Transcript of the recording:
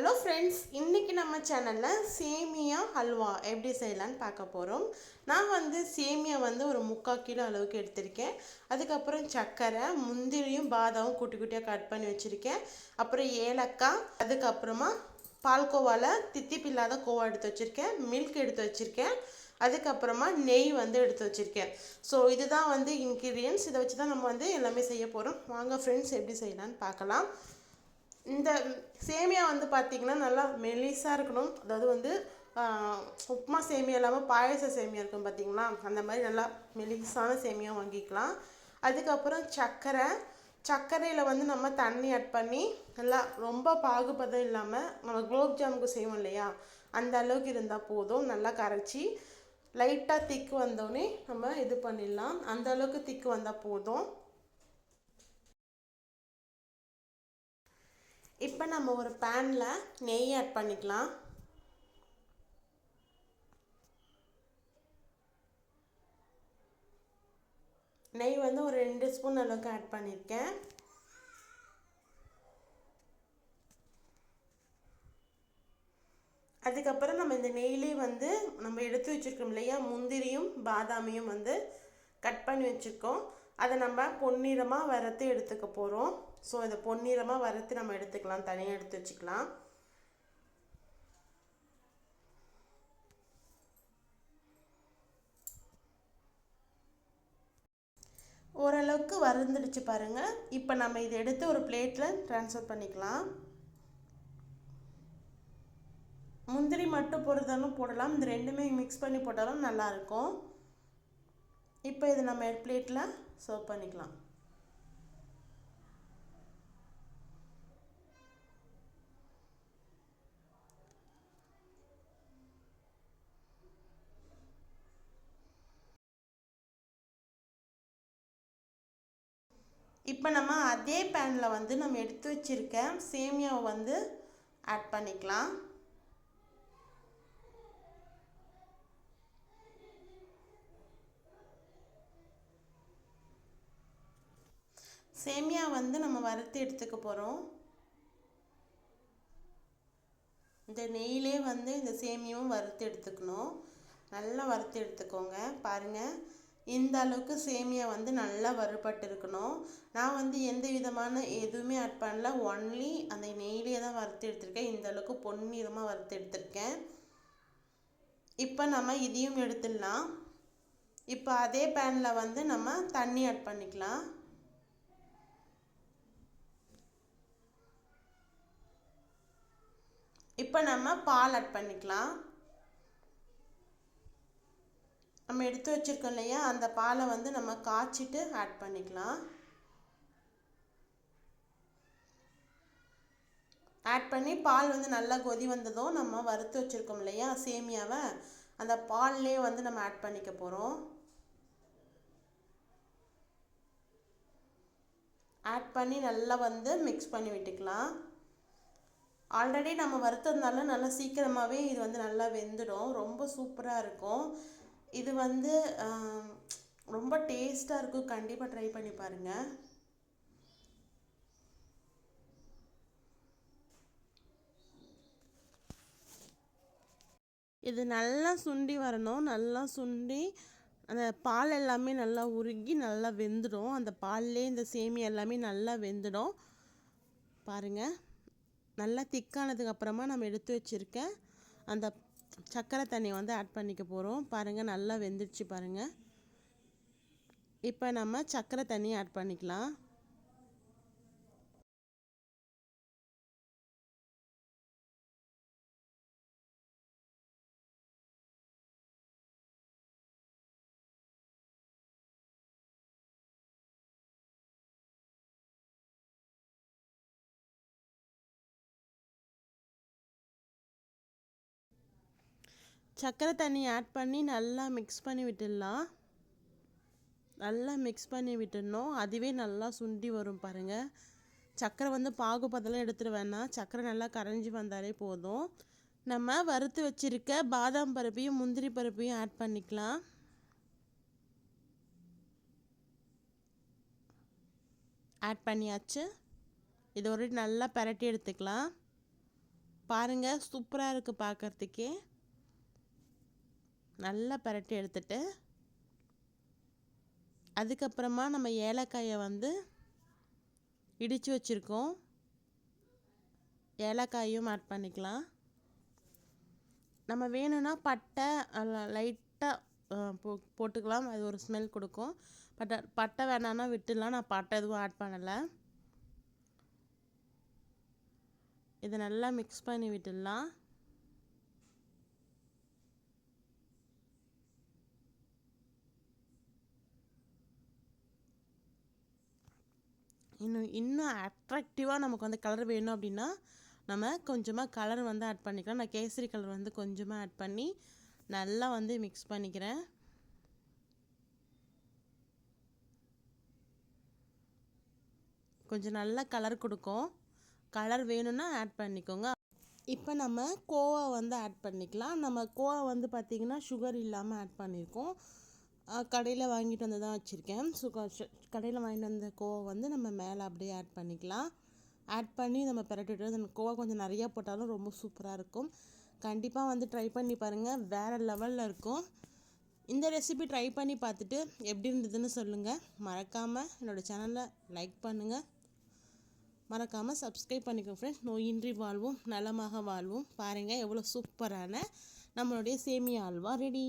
Hello friends இன்றைக்கி நம்ம சேனலில் சேமியா ஹல்வா எப்படி செய்யலான்னு பார்க்க போகிறோம் நான் வந்து சேமியா வந்து ஒரு முக்கால் கிலோ அளவுக்கு எடுத்திருக்கேன். அதுக்கப்புறம் சர்க்கரை முந்திரியும் பாதாமும் குட்டி குட்டியாக கட் பண்ணி வச்சுருக்கேன். அப்புறம் ஏலக்காய் அதுக்கப்புறமா பால்கோவாவில் தித்திப்பில்லாத கோவா எடுத்து வச்சுருக்கேன். மில்க் எடுத்து வச்சுருக்கேன். அதுக்கப்புறமா நெய் வந்து எடுத்து வச்சுருக்கேன். ஸோ இதுதான் வந்து இன்க்ரீடியன்ஸ் இதை வச்சு தான் நம்ம வந்து எல்லாமே செய்ய போகிறோம் வாங்க ஃப்ரெண்ட்ஸ் எப்படி செய்யலான்னு பார்க்கலாம். இந்த சேமியா வந்து பார்த்திங்கன்னா நல்லா மெலிசாக இருக்கணும். அதாவது வந்து உப்புமா சேமியா இல்லாமல் பாயச சேமியா இருக்கும் பார்த்திங்களா அந்த மாதிரி நல்லா மெலிசான சேமியா வாங்கிக்கலாம். அதுக்கப்புறம் சர்க்கரை சர்க்கரையில் வந்து நம்ம தண்ணி ஆட் பண்ணி நல்லா ரொம்ப பாகுபதம் இல்லாமல் நம்ம குலோப் ஜாமுக்கு செய்வோம் இல்லையா? அந்த அளவுக்கு இருந்தால் போதும். நல்லா கரைச்சி லைட்டாக திக்கு வந்தோடனே நம்ம இது பண்ணிடலாம். அந்த அளவுக்கு திக்கு வந்தால் போதும். இப்போ நம்ம ஒரு பேனில் நெய் ஆட் பண்ணிக்கலாம். நெய் வந்து ஒரு ரெண்டு ஸ்பூன் அளவுக்கு ஆட் பண்ணியிருக்கேன் அதுக்கப்புறம் நம்ம இந்த நெய்லேயே வந்து நம்ம எடுத்து வச்சுருக்கோம் இல்லையா முந்திரியும் பாதாமியும் வந்து கட் பண்ணி வச்சுருக்கோம். அதை நம்ம பொன்னிறமாக வறுத்து எடுத்துக்க போகிறோம் ஸோ இதை பொன்னிறமாக வறுத்து நம்ம எடுத்துக்கலாம். தனியாக எடுத்து வச்சுக்கலாம். ஓரளவுக்கு வறுந்துடுச்சு பாருங்கள் இப்போ நம்ம இதை எடுத்து ஒரு பிளேட்டில் ட்ரான்ஸ்ஃபர் பண்ணிக்கலாம். முந்திரி மட்டும் போடுறதாலும் போடலாம். இந்த ரெண்டுமே மிக்ஸ் பண்ணி போட்டாலும் நல்லாயிருக்கும் இப்போ இதை நம்ம பிளேட்டில் சர்வ் பண்ணிக்கலாம். இப்போ நம்ம அதே பேனில் வந்து நம்ம எடுத்து வச்சுருக்க சேமியாவை வந்து ஆட் பண்ணிக்கலாம். சேமியா வந்து நம்ம வறுத்து எடுத்துக்க போகிறோம் இந்த நெய்யிலே வந்து இந்த சேமியாவும் வறுத்து எடுத்துக்கணும். நல்லா வறுத்து எடுத்துக்கோங்க. பாருங்கள் இந்த அளவுக்கு சேமியா வந்து நல்லா வறுபட்டு இருக்கணும் நான் வந்து எந்த விதமான எதுவுமே ஆட் பண்ணல. ஒன்லி அந்த நெய்யிலே தான் வறுத்து எடுத்திருக்கேன். இந்த அளவுக்கு பொன்னிறமாக வறுத்து எடுத்திருக்கேன். இப்போ நம்ம இதையும் எடுத்துடலாம். இப்போ அதே பேனில் வந்து நம்ம தண்ணி ஆட் பண்ணிக்கலாம். இப்போ நம்ம பால் ஆட் பண்ணிக்கலாம். நம்ம எடுத்து வச்சிருக்கோம் இல்லையா? அந்த பாலை வந்து நம்ம காய்ச்சிட்டு ஆட் பண்ணிக்கலாம். ஆட் பண்ணி பால் வந்து நல்லா கொதி வந்ததும் நம்ம வறுத்து வச்சுருக்கோம் இல்லையா? சேமியாவை. அந்த பால்லே வந்து நம்ம ஆட் பண்ணிக்க போகிறோம் ஆட் பண்ணி நல்லா வந்து மிக்ஸ் பண்ணி விட்டுக்கலாம். ஆல்ரெடி நம்ம வறுத்ததுனால நல்லா சீக்கிரமாகவே இது வந்து நல்லா வெந்துடும். ரொம்ப சூப்பராக இருக்கும். இது வந்து ரொம்ப டேஸ்ட்டாக இருக்கும். கண்டிப்பாக ட்ரை பண்ணி பாருங்கள் இது நல்லா சுண்டி வரணும். நல்லா சுண்டி அந்த பால் எல்லாமே நல்லா உருகி நல்லா வெந்துடும். அந்த பால்லே இந்த சேமி எல்லாமே நல்லா வெந்துடும். பாருங்கள் நல்லா திக்கானதுக்கு அப்புறமா நம்ம எடுத்து வச்சுருக்க அந்த சர்க்கரை தண்ணி வந்து ஆட் பண்ணிக்க போகிறோம் பாருங்கள் நல்லா வெந்துடுச்சு பாருங்கள் இப்போ நம்ம சர்க்கரை தண்ணி ஆட் பண்ணிக்கலாம். சர்க்கரை தண்ணி ஆட் பண்ணி நல்லா மிக்ஸ் பண்ணி விட்டுடலாம். நல்லா மிக்ஸ் பண்ணி விட்டுடணும். அதுவே நல்லா சுண்டி வரும் பாருங்கள் சர்க்கரை வந்து பாகுபதெல்லாம் எடுத்துகிட்டு வேணாம். சர்க்கரை நல்லா கரைஞ்சி வந்தாலே போதும். நம்ம வறுத்து வச்சிருக்க பாதாம் பருப்பையும் முந்திரி பருப்பையும் ஆட் பண்ணிக்கலாம். ஆட் பண்ணியாச்சு. இது ஒரு நல்லா பிரட்டி எடுத்துக்கலாம். பாருங்கள் சூப்பராக இருக்குது பார்க்குறதுக்கே நல்லா பரட்டி எடுத்துட்டு அதுக்கப்புறமா நம்ம ஏலக்காயை வந்து இடித்து வச்சுருக்கோம். ஏலக்காயும் ஆட் பண்ணிக்கலாம். நம்ம வேணும்னா பட்டை லைட்டாக போ போட்டுக்கலாம். அது ஒரு ஸ்மெல் கொடுக்கும். பட்டை பட்டை வேணான்னா விட்டுடலாம். நான் பட்டை எதுவும் ஆட் பண்ணலை. இதை நல்லா மிக்ஸ் பண்ணி விட்டுடலாம். இன்னும் இன்னும் அட்ராக்டிவாக நமக்கு வந்து கலர் வேணும் அப்படின்னா நம்ம கொஞ்சமாக கலர் வந்து ஆட் பண்ணிக்கலாம். நான் கேசரி கலர் வந்து கொஞ்சமாக ஆட் பண்ணி நல்லா வந்து மிக்ஸ் பண்ணிக்கிறேன். கொஞ்சம் நல்லா கலர் கொடுக்கும். கலர் வேணும்னா ஆட் பண்ணிக்கோங்க. இப்போ நம்ம கோவா வந்து ஆட் பண்ணிக்கலாம். நம்ம கோவா வந்து பார்த்திங்கன்னா சுகர் இல்லாமல் ஆட் பண்ணியிருக்கோம் கடையில் வாங்கிட்டு வந்து தான் வச்சுருக்கேன். ஸோ கடையில் வாங்கிட்டு வந்த கோவை வந்து நம்ம மேலே அப்படியே ஆட் பண்ணிக்கலாம். ஆட் பண்ணி நம்ம பெரட்டிட்டு அந்த கோவா கொஞ்சம் நிறையா போட்டாலும் ரொம்ப சூப்பராக இருக்கும். கண்டிப்பாக வந்து ட்ரை பண்ணி பாருங்கள் வேறு லெவலில் இருக்கும். இந்த ரெசிபி ட்ரை பண்ணி பார்த்துட்டு எப்படி இருந்ததுன்னு சொல்லுங்கள் மறக்காமல் என்னோடய சேனலை லைக் பண்ணுங்கள் மறக்காமல் சப்ஸ்கிரைப் பண்ணிக்கோங்க ஃப்ரெண்ட்ஸ் நோயின்றி வாழ்வோம் நலமாக வாழ்வோம். பாருங்கள் எவ்வளோ சூப்பரான நம்மளுடைய சேமியா அல்வா ரெடி